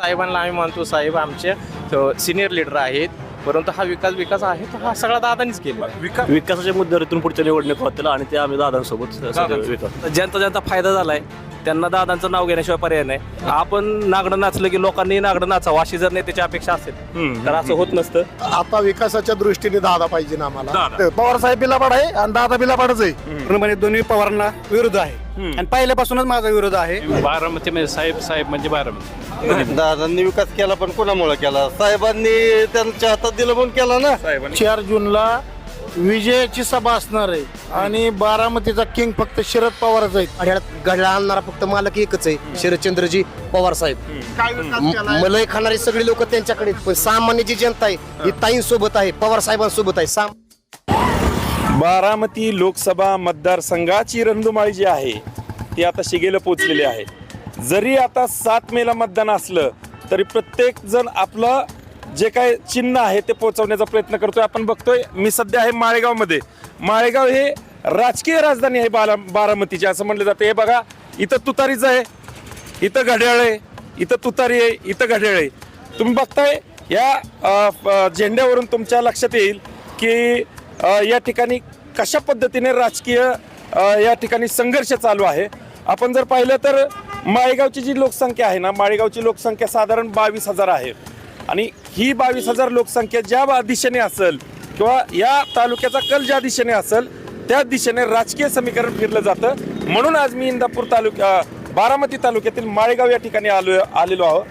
साहेबांना आम्ही मानतो साहेब आमचे सिनियर लीडर आहेत. परंतु हा विकास विकास आहे तो हा सगळा दादानीच केला. विकास विकासाच्या मुद्द्यावर इथून पुढच्या निवडणूक होतील आणि ते आम्ही दादांसोबत सगळे विकास ज्यांचा ज्यांचा फायदा झालाय त्यांना दादांचं नाव घेण्याशिवाय पर्याय नाही. आपण नागडं नाचलं की लोकांनी नागडं नाचावं अशी जर नेत्याची अपेक्षा असेल तर असं होत नसतं. आता विकासाच्या दृष्टीने दादा पाहिजे ना आम्हाला. दादा. पवार साहेब बिलापाड आहे आणि दादा बिलापाडच आहे. पूर्णपणे दोन्ही पवारांना विरोध आहे. आणि पहिल्यापासूनच माझा विरोध आहे. बारामतीमध्ये साहेब साहेब म्हणजे बारामती. दादांनी विकास केला पण कोणामुळे केला? साहेबांनी त्यांच्या हातात दिलं म्हणून केला ना? चार जूनला विजयाची सभा असणार आहे. आणि बारामतीचा किंग फक्त शरद पवारच आहेत. घड्याळात घड्याळ आणणारा फक्त मालक एकच आहे शरदचंद्रजी पवार साहेब. काय विकास केलाय? मलई खाणारी सगळी लोक त्यांच्याकडे आहेत. पण सामान्य जी जनता आहे ही. ताईंसोबत आहे पवार साहेबांसोबत आहे. साम बारामती लोकसभा मतदारसंघाची रणधुमाळी जी आहे ती आता शिगेला पोचलेली आहे. जरी आता सात मेला मतदान असलं तरी प्रत्येक जण आपलं जे काय चिन्ह आहे ते पोहोचवण्याचा प्रयत्न करतोय. आपण बघतोय मी सध्या आहे माळेगावमध्ये. माळेगाव हे राजकीय राजधानी आहे बारा बारामतीची. असं म्हणलं जातं. हे बघा इथं तुतारीच आहे इथं घड्याळ आहे इथं तुतारी आहे इथं घड्याळ आहे. तुम्ही बघताय या झेंड्यावरून तुमच्या लक्षात येईल की या ठिकाणी कशा पद्धतीने राजकीय या ठिकाणी संघर्ष चालू आहे. आपण जर पाहिलं तर माळेगावची जी लोकसंख्या आहे ना माळेगावची लोकसंख्या साधारण बावीस हजार आहे. आणि ही बावीस हजार लोकसंख्या ज्या बा- दिशेने असेल किंवा या तालुक्याचा कल ज्या दिशेने असेल त्या दिशेने राजकीय समीकरण फिरलं जातं. म्हणून आज मी इंदापूर तालुक्या बारामती तालुक्यातील माळेगाव या ठिकाणी आलो आलेलो आहोत.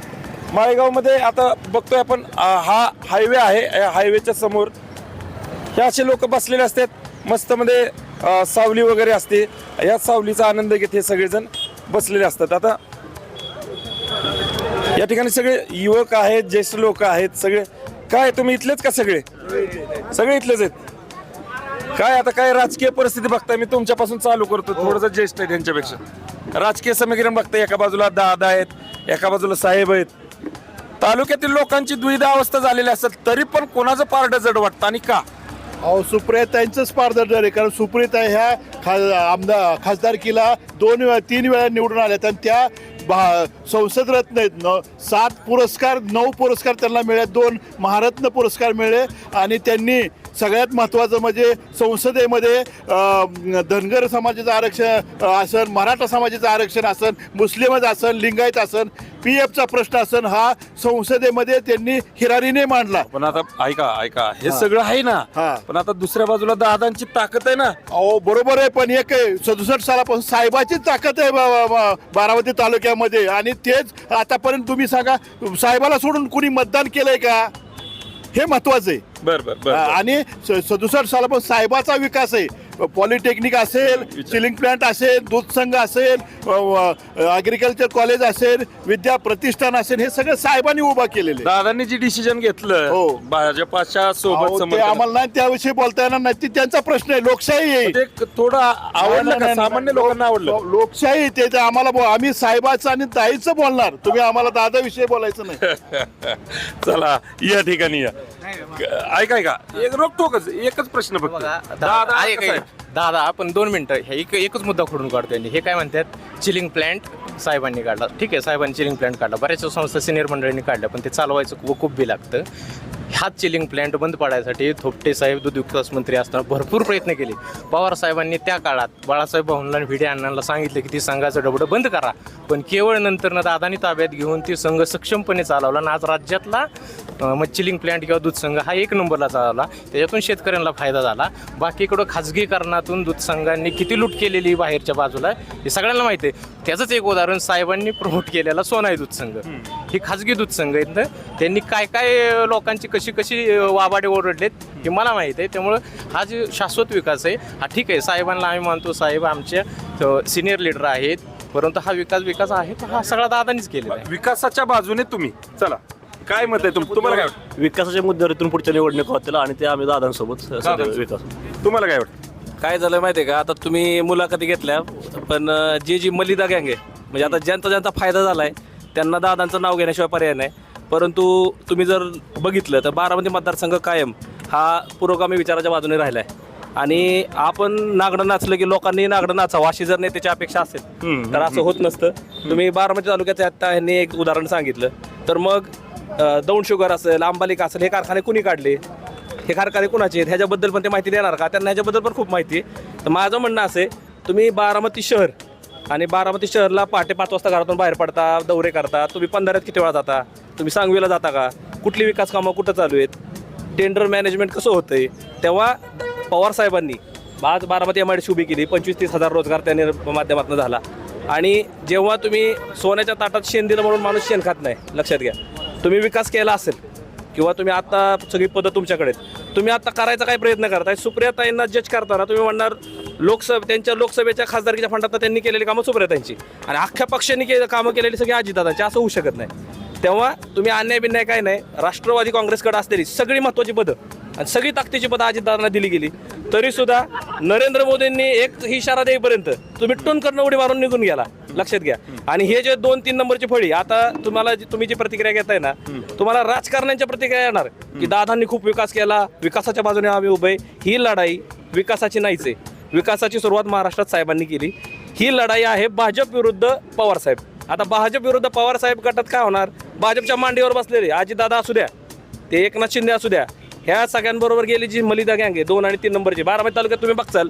माळेगावमध्ये आता बघतोय आपण हा हायवे आहे या हायवेच्या समोर. हे असे लोक बसलेले असतात. मस्तमध्ये सावली वगैरे असते. या सावलीचा आनंद घेत हे सगळेजण बसलेले असतात. आता या ठिकाणी सगळे युवक आहेत ज्येष्ठ लोक आहेत सगळे. काय तुम्ही इथलेच का सगळे? सगळे इथलेच आहेत. काय आता काय राजकीय परिस्थिती बघताय? मी तुमच्यापासून चालू करतो. थोडंसं ज्येष्ठ आहे त्यांच्यापेक्षा राजकीय समीकरण बघताय एका बाजूला दादा आहेत एका बाजूला साहेब आहेत. तालुक्यातील लोकांची द्विधा अवस्था झालेली असतात तरी पण कोणाचं पारडं जड वाटतं आणि का? अहो सुप्रियाताईंचंच पारदर्शक आहे कारण सुप्रियता ह्या खा आमदार खासदारकीला दोन वेळा तीन वेळा निवडून आल्यात आणि त्या भा संसद आहेत न सात पुरस्कार नऊ पुरस्कार त्यांना मिळाले दोन महारत्न पुरस्कार मिळाले. आणि त्यांनी सगळ्यात महत्त्वाचं म्हणजे संसदेमध्ये धनगर समाजाचं आरक्षण असन मराठा समाजाचं आरक्षण असन मुस्लिमच असन लिंगायत असन पी एफचा प्रश्न असन हा संसदेमध्ये त्यांनी हिरारीने मांडला. पण आता ऐका ऐका हे सगळं आहे ना हा. पण आता दुसऱ्या बाजूला दादांची ताकद आहे ना. अहो बरोबर आहे पण एक सदुसष्ट सालापासून साहेबाची ताकद आहे बा- बा- बारामती तालुक्यामध्ये. आणि तेच आतापर्यंत तुम्ही सांगा साहेबाला सोडून कुणी मतदान केलंय का? हे महत्वाचं आहे. बर बर बर आणि सदुसष्ट सालापासून साहेबाचा विकास आहे. पॉलिटेक्निक असेल चिलिंग प्लांट असेल दूध संघ असेल अग्रिकल्चर कॉलेज असेल विद्या प्रतिष्ठान असेल हे सगळं साहेबांनी उभा केलेले दादांनी जे डिसिजन घेतलं हो. भाजपाच्या सोबत आम्हाला नाही त्याविषयी बोलता येणार नाही. ते त्यांचा प्रश्न आहे लोकशाही आहे. थोडं आवडलं सामान्य. लोकांना आवडलं. लोकशाही ते ते आम्हाला आम्ही साहेबाचं आणि ताईचं बोलणार. तुम्ही आम्हाला दादा विषयी बोलायचं नाही. चला या ठिकाणी या. ऐका ऐका एक रोखोकच एकच प्रश्न फक्त बघा, दादा दादा ऐक, कसं आहे? ऐक. दादा आपण दोन मिनिटं हे एक एकच मुद्दा खोडून काढतो यांनी हे काय म्हणतात चिलिंग प्लांट साहेबांनी काढला. ठीक आहे साहेबांनी चिलिंग प्लांट काढला. बऱ्याचशा संस्था सिनियर मंडळींनी काढल्या पण ते चालवायचं खूप खूप बी लागतं. हात चिलिंग प्लांट बंद पाडायसाठी थोपटे साहेब दूध विकास मंत्री असताना भरपूर प्रयत्न केले. पवार साहेबांनी त्या काळात बाळासाहेब भाऊंना भिडे अण्णांना सांगितलं की ती संघाचं डबडं बंद करा. पण केवळ नंतर दादानी ताब्यात घेऊन ती संघ सक्षमपणे चालवला आणि आज राज्यातला मच्छिलिंग मग चिलिंग प्लांट किंवा दूध संघ हा एक नंबरला चालवला. त्याच्यातून शेतकऱ्यांना फायदा झाला. बाकीकडं खाजगीकरणातून दूध संघांनी किती लूट केलेली बाहेरच्या बाजूला हे सगळ्यांना माहिती आहे. त्याचंच एक उदाहरण साहेबांनी प्रमोट केलेला सोनाई दूध संघ. ही खाजगी दूध संघ आहेत ना त्यांनी काय काय लोकांची कशी कशी वाबाडे ओरडलेत हे मला माहीत आहे. त्यामुळं हा जे शाश्वत विकास आहे हा ठीक आहे. साहेबांना आम्ही मानतो साहेब आमचे सिनियर लीडर आहेत. परंतु हा विकास विकास आहे तो हा सगळा दादानीच केलेला आहे. विकासाच्या बाजूने तुम्ही. चला. काय मत आहे तुम- तुम्हाला काय वाटतं? विकासाच्या मुद्द्यावर इथून पुढच्या निवडणूक होतील आणि ते आम्ही दादांसोबत सगळे दादांसोबत. विकास. तुम्हाला काय वाटतं? काय झालं माहिती आहे का? आता तुम्ही मुलाखती घेतल्या पण जी जी मलिदा गँग आहे म्हणजे आता ज्यांचा ज्यांचा फायदा झाला आहे त्यांना दादांचं नाव घेण्याशिवाय पर्याय नाही. परंतु तुम्ही जर बघितलं तर बारामती मतदारसंघ कायम हा पुरोगामी विचाराच्या बाजूने राहिला आहे आणि आपण नागडं नाचलं की लोकांनी नागडं नाचावं अशी जर नेत्याची अपेक्षा असेल तर असं होत नसतं. तुम्ही बारामती तालुक्यात आता ह्यांनी एक उदाहरण सांगितलं. तर मग दौंड शुगर असेल आंबालिका असेल हे कारखाने कुणी काढले? हे कारखाने कुणाचे आहेत? ह्याच्याबद्दल पण ते माहिती देणार का? त्यांना ह्याच्याबद्दल पण खूप माहिती आहे. तर माझं म्हणणं असं आहे तुम्ही बारामती शहर आणि बारामती शहरला पहाटे पाच वाजता घरातून बाहेर पडता दौरे करता तुम्ही पंधरात किती वेळा जाता? तुम्ही सांगवीला जाता का? कुठली विकास कामं कुठं चालू आहेत? टेंडर मॅनेजमेंट कसं होतं आहे तेव्हा पवार साहेबांनी आज बारामती एम आय डी उभी केली पंचवीस तीस हजार रोजगार त्याने माध्यमातून झाला. आणि जेव्हा तुम्ही सोन्याच्या ताटात शेण दिलं म्हणून माणूस शेण खात नाही लक्षात घ्या. तुम्ही विकास केला असेल किंवा तुम्ही आता सगळी पदं तुमच्याकडे आहेत. तुम्ही आता करायचा काय प्रयत्न करताय? सुप्रियाताईंना जज करताना तुम्ही म्हणणार लोकसभा त्यांच्या लोकसभेच्या खासदारकीच्या फंडात त्यांनी केलेली कामं सुप्रियाताईंची. आणि अख्ख्या पक्षांनी के कामं केलेली सगळी अजितदादांची. असं होऊ शकत नाही. तेव्हा तुम्ही अन्याय बिन्याय काय नाही. राष्ट्रवादी काँग्रेसकडे असलेली सगळी महत्त्वाची पदं आणि सगळी ताकदीची पदं अजितदादांना दिली गेली. तरीसुद्धा नरेंद्र मोदींनी एक इशारा देईपर्यंत तुम्ही टोन करणं उडी मारून निघून गेला. लक्षात घ्या. आणि हे जे दोन तीन नंबरची फळी आता तुम्हाला जी- तुम्ही जी प्रतिक्रिया घेताय ना तुम्हाला राजकारण्यांच्या प्रतिक्रिया येणार. की दादांनी खूप विकास केला विकासाच्या बाजूने आम्ही उभे ही लढाई विकासाची नाहीच आहे. विकासाची सुरुवात महाराष्ट्रात साहेबांनी केली. ही लढाई आहे भाजप विरुद्ध पवार साहेब. आता भाजप विरुद्ध पवार साहेब गटात काय होणार? भाजपच्या मांडीवर बसलेले दादा असू द्या ते एकनाथ शिंदे असू द्या ह्या सगळ्यांबरोबर गेली जी मलिदा गँग आहे दोन आणि तीन नंबरची. बारामती तालुक्यात तुम्ही बघचाल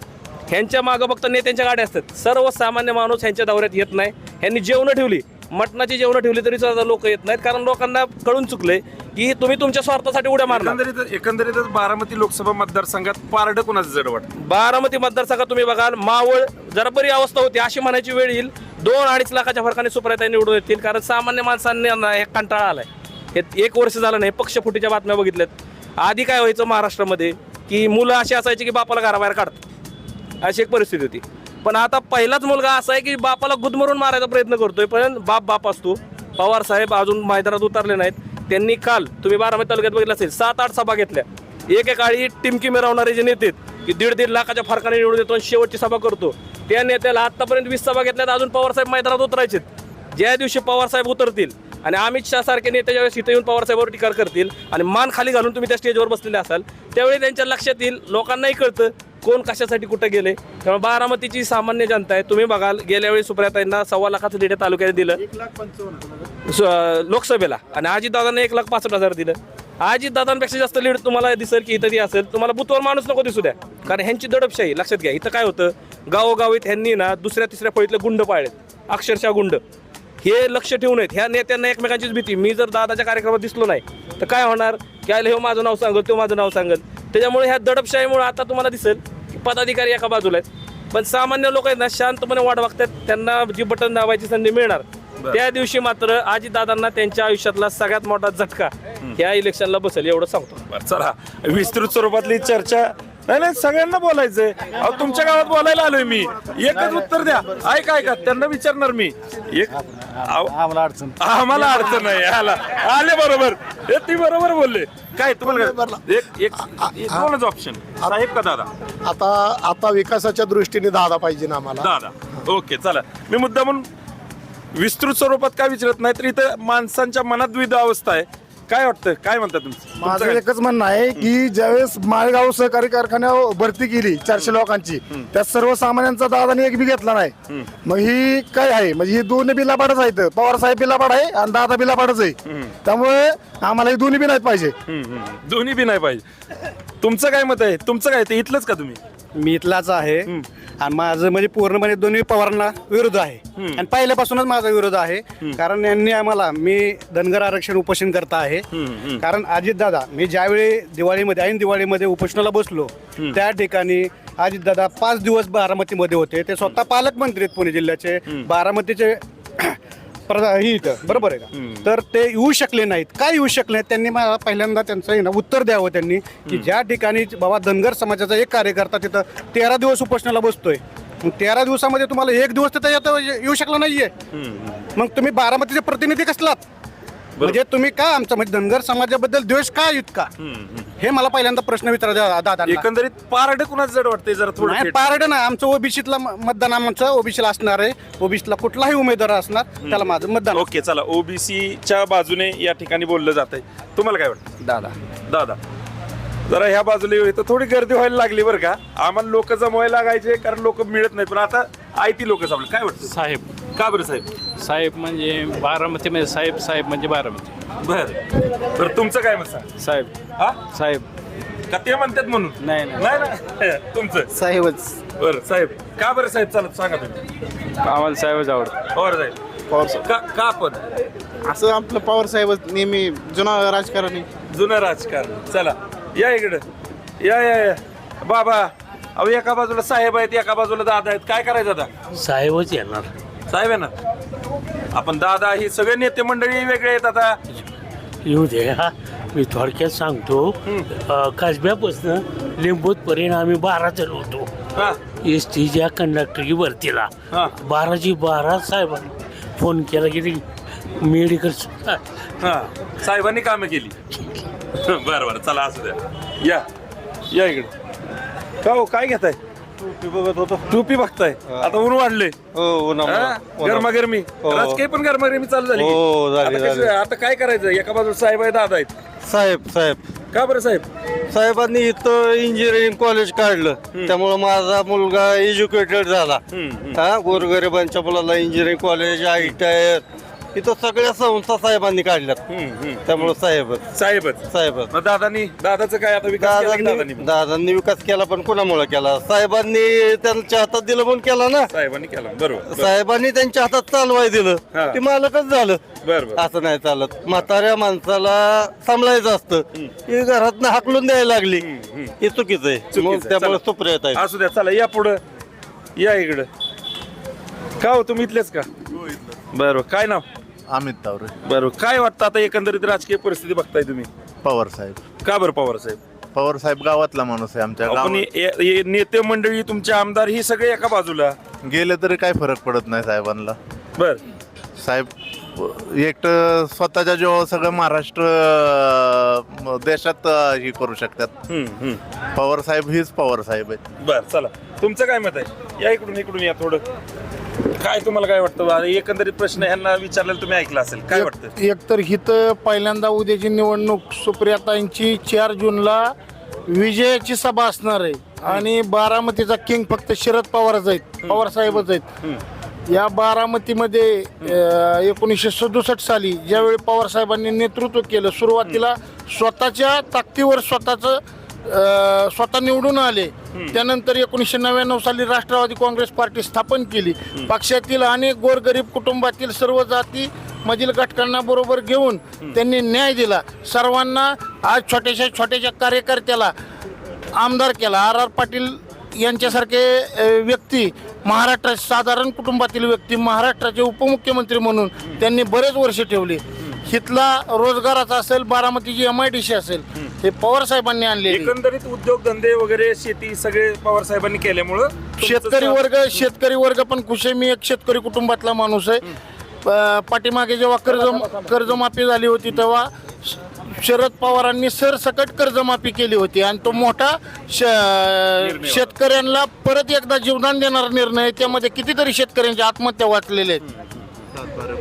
ह्यांच्या मागं फक्त नेत्यांच्या गाड्या असतात. सर्वसामान्य माणूस ह्यांच्या दौऱ्यात येत नाही. ह्यांनी जेवणं ठेवली. मटणाची जेवणं ठेवली तरी सुद्धा लोक येत नाहीत. कारण लोकांना कळून चुकले की तुम्ही तुमच्या स्वार्थासाठी उड्या मारणार. एकंदरीत एकंदरीतच बारामती लोकसभा मतदारसंघात पारडं कोणाचं जड वाटतं? बारामती मतदारसंघात तुम्ही बघाल मावळ जरा बरी अवस्था होती. अशी म्हणायची वेळ येईल दोन अडीच लाखाच्या फरकाने सुप्रियाताई निवडून येतील. कारण सामान्य माणसांनी ना हे कंटाळा आलाय. हे एक वर्ष झालं नाही पक्षफुटीच्या बातम्या बघितल्यात. आधी काय व्हायचं महाराष्ट्रामध्ये? की मुलं अशी असायची की बापाला घराबाहेर काढतात. अशी एक परिस्थिती होती. पण आता पहिलाच मुलगा असा आहे की बापाला गुदमरून मारायचा प्रयत्न करतोय पण बाप बाप असतो. पवार साहेब अजून मैदानात उतरले नाहीत. त्यांनी काल तुम्ही बारामती तालुक्यात बघितलं असेल सात आठ सभा घेतल्या. एकेकाळी टिमकी मिरवणारे जे नेते की दीड दीड लाखाच्या फरकाने निवडून येतो आणि शेवटची सभा करतो. त्या नेत्याला आतापर्यंत वीस सभा घेतल्यात अजून पवारसाहेब मैदानात उतरायचे ज्या दिवशी पवारसाहेब उतरतील आणि अमित शहा सारखे नेते ज्यावेळेस इथे येऊन पवारसाहेबवर टीका करतील आणि मान खाली घालून तुम्ही त्या स्टेजवर बसलेले असाल त्यावेळी त्यांच्या लक्षात येईल लोकांनाही कळतं कोण कशासाठी कुठं गेले? त्यामुळे बारामतीची सामान्य जनता आहे. तुम्ही बघाल गेल्या वेळी सुप्रियाताईंना सव्वा लाखाचं लीड तालुक्यात दिलं. स- लोकसभेला. आणि अजितदादांना एक लाख पासष्ट हजार दिलं. अजितदादांपेक्षा जास्त लीड तुम्हाला दिसेल की इथं ती असेल. तुम्हाला बुथवर माणूस नको दिसू द्या. कारण ह्यांची दडपशाही लक्षात घ्या. इथं काय होतं? गावोगावीत ह्यांनी ना दुसऱ्या तिसऱ्या फळीतले गुंड पाळलेत. अक्षरशः गुंड. हे लक्ष ठेवून आहेत. ह्या नेत्यांना एकमेकांचीच भीती. मी जर दादाच्या कार्यक्रमात दिसलो नाही तर काय होणार? की आले हो माझं नाव सांगल तो माझं नाव सांगल त्याच्यामुळे ह्या दडपशाहीमुळे आता तुम्हाला दिसेल की पदाधिकारी एका बाजूला आहेत. पण सामान्य लोक आहेत ना शांतपणे वाट बघतात. त्यांना जी बटन दाबायची संधी मिळणार. त्या दिवशी मात्र आजीदादांना त्यांच्या आयुष्यातला सगळ्यात मोठा झटका ह्या इलेक्शनला बसेल एवढं सांगतो. चला. विस्तृत स्वरूपातली चर्चा नाही नाही सगळ्यांना बोलायचंय. अहो तुमच्या गावात बोलायला आलोय मी. एकच उत्तर द्या. ऐका ऐका. त्यांना विचारणार मी. एक अहो, आम्हाला अडचण. आम्हाला अडचण नाही आला. आले बरोबर. हे ती बरोबर बोलले. काय तुम्हाला काय? एक एक एक दोनच ऑप्शन साहेब का दादा? आता आता विकासाच्या दृष्टीने दादा पाहिजे ना आम्हाला. दादा. ओके चला. मी मुद्दा म्हणून विस्तृत स्वरूपात काय विचारत नाही तर इथं माणसांच्या मनात द्विधा अवस्था आहे. काय वाटतं काय म्हणता तुमचं तुमचं माझं काय? एकच म्हणणं आहे की ज्यावेळेस माळेगाव सहकारी कारखान्यावर भरती केली चारशे लोकांची त्यात सर्वसामान्यांचा दादाने एक बी घेतला नाही. मग ही काय आहे? म्हणजे ही दोन्ही बी लबाडच आहेत. पवार साहेब बी लबाड आहे आणि दादा बी लबाडच आहे. त्यामुळे आम्हाला ही दोन्ही बी नाही पाहिजे. हम्म, हम्म. दोन्ही बी नाही पाहिजे. तुमचं काय मत आहे? तुमचं काय ते इथलंच का तुम्ही? मी इथलाच आहे. आणि माझं म्हणजे पूर्णपणे दोन्ही पवारांना विरोध आहे. आणि पहिल्यापासूनच माझा विरोध आहे. कारण यांनी आम्हाला मी धनगर आरक्षण उपोषण करता आहे. कारण अजितदादा मी ज्यावेळी दिवाळीमध्ये ऐन दिवाळीमध्ये उपोषणाला बसलो त्या ठिकाणी अजितदादा पाच दिवस बारामतीमध्ये होते. ते स्वतः पालकमंत्री आहेत पुणे जिल्ह्याचे. बारामतीचे प्रधा ही इथं. बरोबर आहे का? तर ते येऊ शकले नाहीत. काय येऊ शकले नाहीत? त्यांनी मला पहिल्यांदा त्यांचं आहे ना उत्तर द्यावं त्यांनी की ज्या ठिकाणी बाबा धनगर समाजाचा एक कार्यकर्ता तिथं तेरा दिवस उपोषणाला बसतोय. मग तेरा दिवसामध्ये तुम्हाला एक दिवस तिथं येऊ शकला नाहीये. मग तुम्ही बारामतीचे प्रतिनिधी कसलात? म्हणजे तुम्ही का आमचा म्हणजे धनगर समाजाबद्दल द्वेष का इतका? हे मला पहिल्यांदा प्रश्न विचारायचा दादा एकंदरीत पारड कुणाच जड वाटते जरा थोडं नाही. पारड ना आमचं ओबीसीतला मतदान आमचं ओबीसीला असणार आहे. ओबीसीला कुठलाही उमेदवार असणार त्याला माझं मतदान ओके चला. ओबीसीच्या बाजूने या ठिकाणी बोललं जात आहे तुम्हाला काय वाटतं? दादा. दादा. जरा ह्या बाजूला येऊ. तर थोडी गर्दी व्हायला लागली बरं का. आम्हाला लोक जमवायला लागायचे कारण लोक मिळत नाहीत. पण आता आयती लोक जमले काय वाटतं? साहेब का बरं साहेब? साहेब म्हणजे बारामतीमध्ये साहेब साहेब म्हणजे बारामती. बर. बरं तुमचं काय मत सांग? साहेब. हा? साहेब. का ते म्हणतात म्हणून? नाही नाही. नाही ना तुमचं? साहेबच. बरं साहेब. का बरं साहेब? चालत सांगा तुम्ही. आम्हाला साहेबच आवडतं. पवार साहेब. पवार साहेब. का का पण असं आपलं पवार साहेबच नेहमी जुना राजकारणी. जुनं राजकारण. चला या इकडं. या या या. बाबा अहो एका बाजूला साहेब आहेत एका बाजूला दादा आहेत. काय करायचं आता? साहेबच येणार. साहेब आहे ना आपण दादा ही सगळे नेते मंडळी वेगळे आहेत आता. येऊ दे हा. मी थोडक्यात सांगतो कसब्यापासून लिंबूतपर्यंत आम्ही बारा जण होतो. हा. एस टीच्या कंडक्टरची भरतीला हा. बाराची बारा साहेबांनी फोन केला की ते मेडिकल हा. साहेबांनी कामं केली. बरं बरं. चला असू द्या. या. या इकडे. का हो काय घेताय? बघत होतो. टोपी बघताय. आता ऊन वाढले. हो. गरमागरमी. हो. राजकीय पण गरमागरमी चालू झाली? हो, झाली, आता कसं- झाली. आता काय करायचं? एका बाजूला साहेब आहे दादा आहेत. साहेब साहेब. का बरं साहेब? साहेबांनी इथं इंजिनिअरिंग कॉलेज काढलं. त्यामुळं माझा मुलगा एज्युकेटेड झाला. हा? गोरगरिबांच्या मुलाला engineering college I T I इथं सगळ्या संस्था साहेबांनी काढल्यात. त्यामुळं साहेबच. साहेबच. साहेबच. मग दादानी दादाचं काय आता विकास केला की दादानी दादांनी? दादांनी विकास केला पण कुणामुळे केला? साहेबांनी त्यांच्या हातात दिलं म्हणून केला ना? साहेबांनी केला. बरोबर बरोबर. साहेबांनी त्यांच्या हातात चालवाय दिलं. हा. ते मालकच झालं. बरं बरं असं नाही चालत. म्हाताऱ्या माणसाला सांभाळायचं असतं. ही घरात हाकलून द्यायला लागली. हे चुकीचं आहे. चुकीचं मग आहे. त्यामुळे चला. सुप्रियत आहे असू द्या चला या पुढं. या इकडं. का हो तुम्ही इथलेच का? बरं. काय नाव? अमित तावरे. बरं काय वाटतं आता एकंदरीत राजकीय परिस्थिती बघताय तुम्ही? पवार साहेब. का बरं पवार साहेब? पवार साहेब गावातला माणूस आहे आमच्या आपण गावात. हे- हे नेते मंडळी तुमचे आमदार ही सगळे एका बाजूला. गेले तरी काय फरक पडत नाही साहेबांना. बर. साहेब एकटं स्वतःच्या जेव्हा सगळं महाराष्ट्र अं, देशात अं, हे करू शकतात. पवार साहेब हीच पवार साहेब आहेत. बर चला. तुमचं काय मत आहे? या इकडून इकडून या थोडं. काय तुम्हाला काय वाटतं? एकंदरीत प्रश्न यांना विचारलेला तुम्ही ऐकला असेल. काय वाटतं? एक तर हिथं पहिल्यांदा उद्याची निवडणूक सुप्रियाताईंची चार जूनला विजयाची सभा असणार आहे. आणि बारामतीचा किंग फक्त शरद पवारच आहेत. पवार साहेबच आहेत. या बारामतीमध्ये अं, एकोणीसशे सदुसष्ट साली ज्यावेळी पवार साहेबांनी नेतृत्व केलं सुरुवातीला स्वतःच्या ताकदीवर स्वतःचं अं, स्वतः निवडून आले. त्यानंतर एकोणीसशे नव्याण्णव साली राष्ट्रवादी काँग्रेस पार्टी स्थापन केली. पक्षातील अनेक गोरगरीब कुटुंबातील सर्व जाती मधील घटकांना बरोबर घेऊन त्यांनी न्याय दिला. सर्वांना आज छोट्याशा छोट्याशा कार्यकर्त्याला आमदार केला. आर आर पाटील यांच्यासारखे अ, व्यक्ती महाराष्ट्र साधारण कुटुंबातील व्यक्ती महाराष्ट्राचे उपमुख्यमंत्री म्हणून त्यांनी बरेच वर्ष ठेवले. हितला रोजगाराचा असेल बारामतीची एम आय डी सी असेल हे पवार साहेबांनी आणले एकंदरीत उद्योगधंदे वगैरे शेती सगळे पवार साहेबांनी केल्यामुळं तुमचं शेतकरी सा- वर्ग शेतकरी वर्ग पण खुश आहे मी एक शेतकरी कुटुंबातला माणूस आहे. प- पाठीमागे जेव्हा कर्ज कर्जमाफी झाली होती तेव्हा श- शरद पवारांनी सरसकट कर्जमाफी केली होती. आणि तो मोठा श- शेतकऱ्यांना परत एकदा जीवदान देणारा निर्णय आहे. त्यामध्ये कितीतरी शेतकऱ्यांच्या आत्महत्या वाचलेल्या आहेत.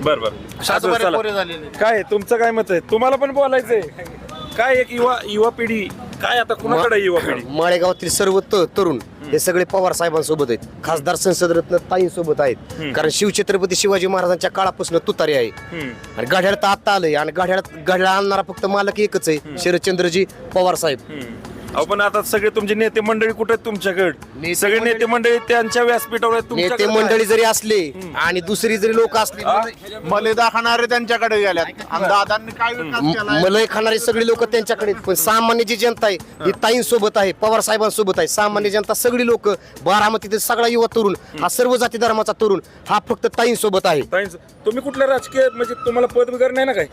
बर बर. सातबारे चला. पोरे झालेले आहेत. काय तुमचं काय मत आहे? तुम्हाला पण बोलायचंय. काय एक युवा युवा पिढी? काय आता कुणाकडे युवा पिढी? माळेगावातील सर्व त- तरुण हे सगळे पवार साहेबांसोबत आहेत. खासदार संसद रत्न ताईंसोबत आहेत. कारण शिवछत्रपती शिवाजी महाराजांच्या काळापासून तुतारी आहे. आणि गाड्याला तर आता आलंय. आणि गाड्याला गाड्याला आणणारा फक्त मालक एकच आहे. शरदचंद्रजी पवार साहेब. अहो पण आता सगळे तुमचे नेते मंडळी कुठे आहेत तुमच्याकडे? नेते सगळे नेते मंडळी- त्यांच्या व्यासपीठावर आहेत नेते तुमच्याकडे मंडळी जरी असले आणि दुसरी जरी लोक असली मले दाखवणारे त्यांच्याकडे गेल्यात. आणि दादांनी काय विकास केलाय? मलय खाणारी सगळी लोक त्यांच्याकडे आहेत. पण सामान्य जी जनता आहे ही. ताईंसोबत आहे पवार साहेबांसोबत आहे. सामान्य जनता सगळी लोक बारामतीतील सगळा युवा तरुण हा सर्व जाती धर्माचा तरुण हा फक्त ताईंसोबत आहे. ताईंच- तुम्ही कुठल्या राजकीय म्हणजे तुम्हाला पद वगैरे नाही ना काय?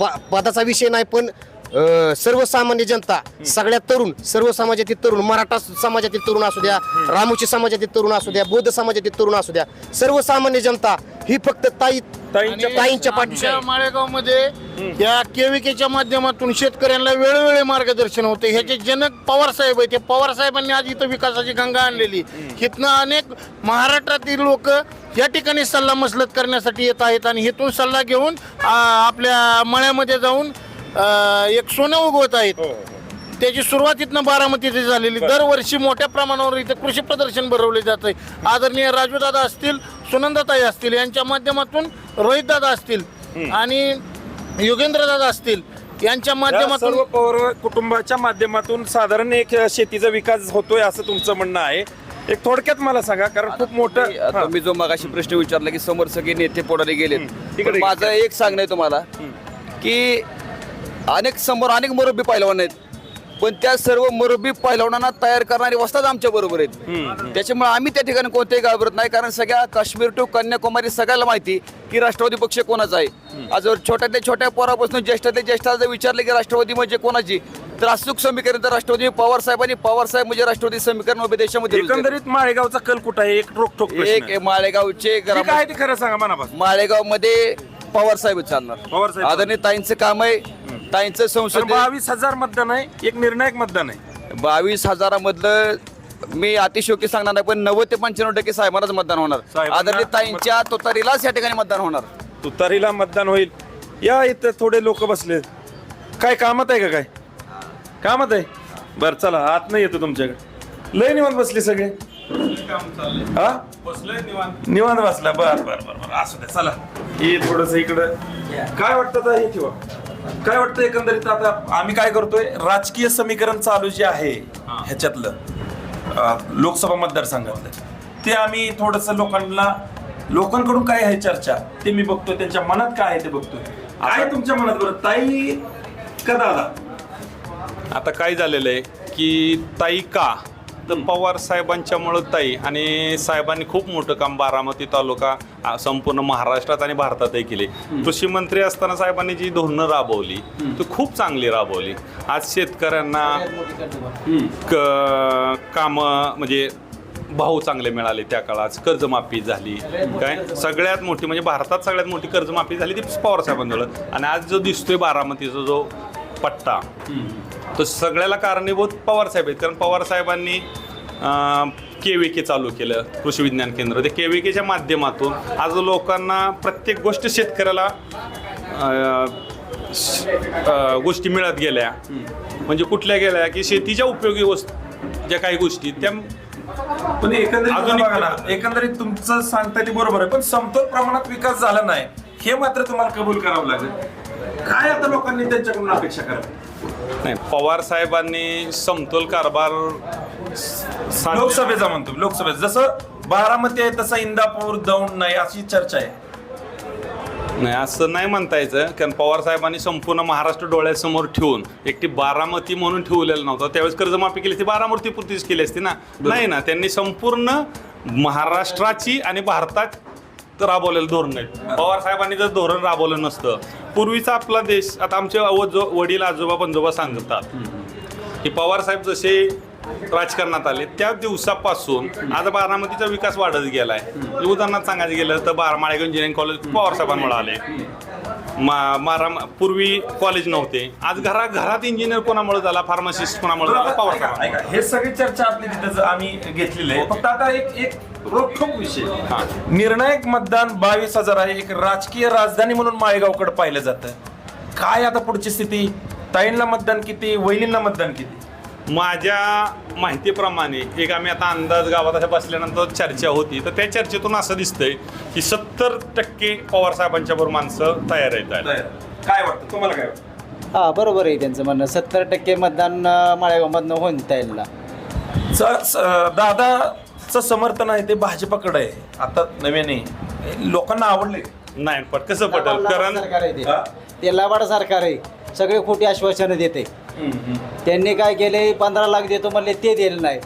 प- पदाचा विषय नाही पण अं, सर्वसामान्य जनता सगळ्या तरुण सर्व समाजातील तरुण मराठा समाजातील तरुण असू द्या रामोची समाजातील तरुण असू द्या बौद्ध समाजातील तरुण असू द्या सर्वसामान्य जनता ही फक्त ताई ताईंच्या ताईंच्या पाठीशी. आमच्या आहे. माळेगावमध्ये या केविकेच्या माध्यमातून शेतकऱ्यांना वेळोवेळी मार्गदर्शन होते. ह्याचे जनक पवार साहेब आहे ते पवार साहेबांनी आज इथं विकासाची गंगा आणलेली. इथनं अनेक महाराष्ट्रातील लोक या ठिकाणी सल्ला मसलत करण्यासाठी येत आहेत आणि इथून सल्ला घेऊन आ, आपल्या मळ्यामध्ये जाऊन एक सोनं उगवत आहेत. त्याची सुरुवात इथनं बारामतीची झालेली. दरवर्षी मोठ्या प्रमाणावर इथं कृषी प्रदर्शन भरवले जात आहे. आदरणीय राजूदादा असतील सुनंदाताई असतील यांच्या माध्यमातून रोहितदादा असतील आणि योगेंद्रदादा असतील यांच्या या माध्यमातून सर्व पवार कुटुंबाच्या माध्यमातून साधारण एक शेतीचा विकास होतोय असं तुमचं म्हणणं आहे. एक थोडक्यात मला सांगा कारण खूप मोठं हा. मी जो मगाशी प्रश्न विचारला की समोर सगळे नेते गेलेत. तिकडे पण माझं एक सांगणं आहे तुम्हाला की अनेक समोर अनेक मुरब्बी पैलवान आहेत. पण त्या सर्व मुरब्बी पैलवानांना तयार करणारी वस्ताद आमच्या बरोबर आहेत. त्याच्यामुळे आम्ही त्या ठिकाणी कोणतेही घाबरत नाही कारण सगळ्या काश्मीर टू कन्याकुमारी सगळ्याला माहिती की राष्ट्रवादी पक्ष कोणाचा आहे. आज जर छोट्यातल्या छोट्या पोरापासून ज्येष्ठातल्या ज्येष्ठाला जर विचारले की राष्ट्रवादी म्हणजे कोणाची तर अचूक समीकरण तर राष्ट्रवादी पवार साहेबांनी पवार साहेब म्हणजे राष्ट्रवादी समीकरण उभे देशामध्ये. एकंदरीत माळेगावचा कल कुठं आहे? एक रोखोक एक. माळेगावचे काय ते खरं सांगा मनापासून. माळेगावमध्ये पवार साहेब चालणार. पवार साहेब. आदरणीय ताईंचं काम आहे. ताईंचं तर संसद बावीस हजार मतदान आहे एक निर्णायक मतदान आहे. बावीस हजारामधलं मी अतिशोकी सांगणार नाही पण नव्वद ते पंच्याण्णव टक्के साहेबांनाच मतदान होणार. साहेबांना आदरणीय ताईंच्या तुतारीलाच या ठिकाणी मतदान होणार. तुतारीला मतदान होईल. या इथं थोडे लोक बसले. काय कामात आहे का काय? कामात आहे? बरं चला आत नाही येतो तुमच्याकडे. लय निवांत बसले सगळे. हा? निवांत बसला बर बर बर बर. असू द्या चला. हे थोडस इकडं. काय वाटतं आता हे ठेवा. काय वाटतं एकंदरीत आता आम्ही काय करतोय? राजकीय समीकरण चालू जे आहे ह्याच्यातलं अं, लोकसभा मतदारसंघातलं ते आम्ही थोडस लोकांना लोकांकडून काय आहे चर्चा? ते मी बघतोय त्यांच्या मनात काय आहे ते बघतोय. काय तुमच्या मनात बरं? ताई का दादा? आता काय झालेलं आहे की ताई का? तर पवार साहेबांच्यामुळं ताई आणि साहेबांनी खूप मोठं काम बारामती तालुका आ, संपूर्ण महाराष्ट्रात आणि भारतातही केले. कृषी मंत्री असताना साहेबांनी जी धोरणं राबवली ती खूप चांगली राबवली. आज शेतकऱ्यांना क कामं म्हणजे भाव चांगले मिळाले त्या काळात कर्जमाफी झाली. काय? सगळ्यात मोठी म्हणजे भारतात सगळ्यात मोठी कर्जमाफी झाली ती पवार साहेबांजवळ आणि आज जो दिसतोय बारामतीचा जो पट्टा. तो सगळ्याला कारणीभूत पवार साहेब आहेत. कारण पवार साहेबांनी के व्ही के चालू केलं कृषी विज्ञान केंद्र. ते के व्ही केच्या माध्यमातून आज लोकांना प्रत्येक गोष्ट शेतकऱ्याला गोष्टी मिळत गेल्या. म्हणजे कुठल्या गेल्या की शेतीच्या उपयोगी वस्तू ज्या काही गोष्टी त्या पण एकंदरीत एकंदरीत तुमचं सांगता ते बरोबर आहे. पण समतोल प्रमाणात विकास झाला नाही हे मात्र तुम्हाला कबूल करावं लागेल. काय आता लोकांनी त्यांच्याकडून अपेक्षा करावी? नाही पवार साहेबांनी समतोल कारभार लोकसभेचा म्हणतो लोकसभेत जसं बारामती आहे तसं इंदापूर दौंड नाही अशी चर्चा आहे. नाही असं नाही म्हणता यायचं कारण पवार साहेबांनी संपूर्ण महाराष्ट्र डोळ्यासमोर ठेवून एकटी बारामती म्हणून ठेवलेलं नव्हतं. त्यावेळेस कर्जमाफी केली ती बारामती पुरतीच केली असती ना. नाही ना त्यांनी संपूर्ण महाराष्ट्राची आणि भारतात राबवलेलं धोरण आहे. पवार साहेबांनी जर धोरण राबवलं नसतं पूर्वीचा आपला देश आता आमचे अवज- वडील आजोबा पंजोबा सांगतात की पवार साहेब जसे राजकारणात आले त्या दिवसापासून आज बारामतीचा विकास वाढत गेलाय. उदाहरणार्थ सांगायचं गेलं तर बारा माळेगाव इंजिनिअरिंग कॉलेज पवार साहेबांमुळे आले मा मारा पूर्वी कॉलेज नव्हते. आज घरा घरात इंजिनियर कोणामुळे झाला? फार्मासिस्ट कोणामुळे झाला? पवार साहेब ऐका, हे सगळी चर्चा आपली तिथं आम्ही घेतलेली आहे. फक्त आता एक एक रोखोक विषय. निर्णायक मतदान बावीस हजार आहे. एक राजकीय राजधानी म्हणून माळेगावकडे पाहिलं जातं. काय आता पुढची स्थिती? ताईंना मतदान किती? वहिनींना मतदान किती? माझ्या माहितीप्रमाणे एक आम्ही आता अंदाज गावात अशा बसल्यानंतर चर्चा होती. तर त्या चर्चेतून असं दिसतंय की सत्तर टक्के पवार साहेबांच्या बरोबर माणसं तयार आहेत. काय वाटतं? तुम्हाला काय वाटतं? हा बरोबर आहे त्यांचं म्हणणं. सत्तर टक्के मतदान अं, माळेगावमधनं होऊन त्याला. स- स- दादाचं समर्थन आहे ते भाजपाकडे आहे. आता नव्याने लोकांना आवडले. नाही पण कसं पटेल? कारण सरकार आहे हा? ते ते लाबाड सरकार आहे. सगळे खोटी आश्वासनं देते. त्यांनी काय केले? पंधरा लाख देतो म्हणले ते दिले नाही.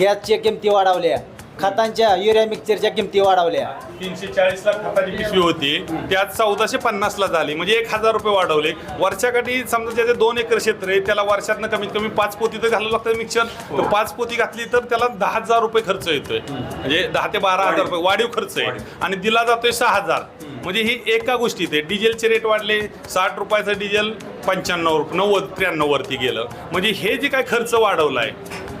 गॅसच्या किमती वाढवल्या. खतांच्या युरिया मिक्सरच्या किमती वाढवल्या. तीनशे चाळीस लाख खताची पिशवी होती. त्यात चौदाशे पन्नास ला झाली. म्हणजे एक हजार रुपये वाढवले. वर्षाकाठी समजा ज्याचे दोन एकर क्षेत्र आहे त्याला वर्षातनं कमीत कमी पाच पोती तर घालावं लागतं मिक्सर. तर पाच पोती घातली तर त्याला दहा हजार रुपये खर्च येतोय. म्हणजे दहा ते बारा हजार रुपये वाढीव खर्च आहे. आणि दिला जातोय सहा हजार. म्हणजे ही एका गोष्टीत आहे. डिझेलचे रेट वाढले साठ रुपयाचं डिझेल पंच्याण्णव रुपये नव्वद त्र्याण्णव वरती गेलं. म्हणजे हे जे काय खर्च वाढवलाय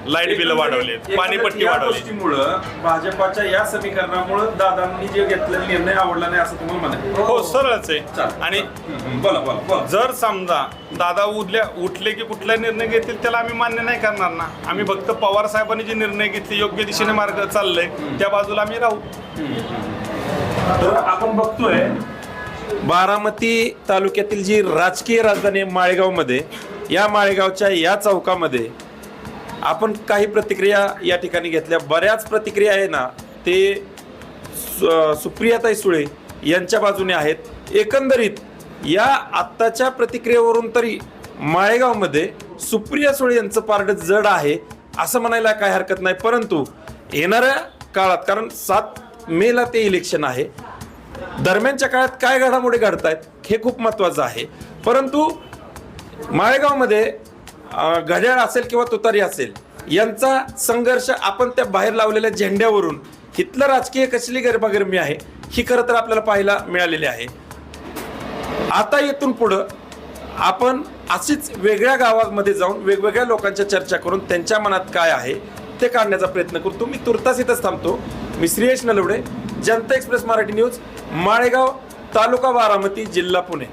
लाइट बिल वाढवले पाणीपट्टी वाढवली. गोष्टीमुळं भाजपाच्या या समीकरणामुळं दादांनी जे घेतलेला निर्णय आवडला नाही असं तुम्हाला म्हणायचं हो सरळच आहे. आणि बोला बोला जर समजा दादा उठल्या उठले की कुठला निर्णय घेतील त्याला आम्ही मान्य नाही करणार ना. आम्ही फक्त पवार साहेबांनी जे निर्णय घेतले योग्य दिशेने मार्ग चाललंय त्या बाजूला आम्ही राहू. तर आपण बघतोय बारामती तालुक्यातील जी राजकीय राजधानी आहे माळेगावमध्ये या माळेगावच्या या चौकामध्ये आपण काही प्रतिक्रिया या ठिकाणी घेतल्या. बऱ्याच प्रतिक्रिया आहे ना ते सुप्रियाताई सुळे यांच्या बाजूने आहेत. एकंदरीत या आत्ताच्या प्रतिक्रियेवरून तरी माळेगावमध्ये सुप्रिया सुळे यांचं पारड जड आहे असं म्हणायला काय हरकत नाही. परंतु येणाऱ्या काळात कारण सात मेला ते इलेक्शन आहे. दरम्यानच्या काळात काय घडामोडी घडतायत हे खूप महत्त्वाचं आहे. परंतु माळेगावमध्ये घड्याळ असेल किंवा तुतारी असेल यांचा संघर्ष आपण त्या बाहेर लावलेल्या झेंड्यावरून इथलं राजकीय कसली गरबागरमी आहे ही खरं तर आपल्याला पाहायला मिळालेली आहे. आता येथून पुढं आपण अशीच वेगळ्या गावामध्ये जाऊन वेगवेगळ्या लोकांच्या चर्चा करून त्यांच्या मनात काय आहे ते काढण्याचा प्रयत्न करतो मी तुर्तास इथंच थांबतो. मी श्रीयश नलवडे जनता एक्सप्रेस मराठी न्यूज माळेगाव तालुका बारामती जिल्हा पुणे.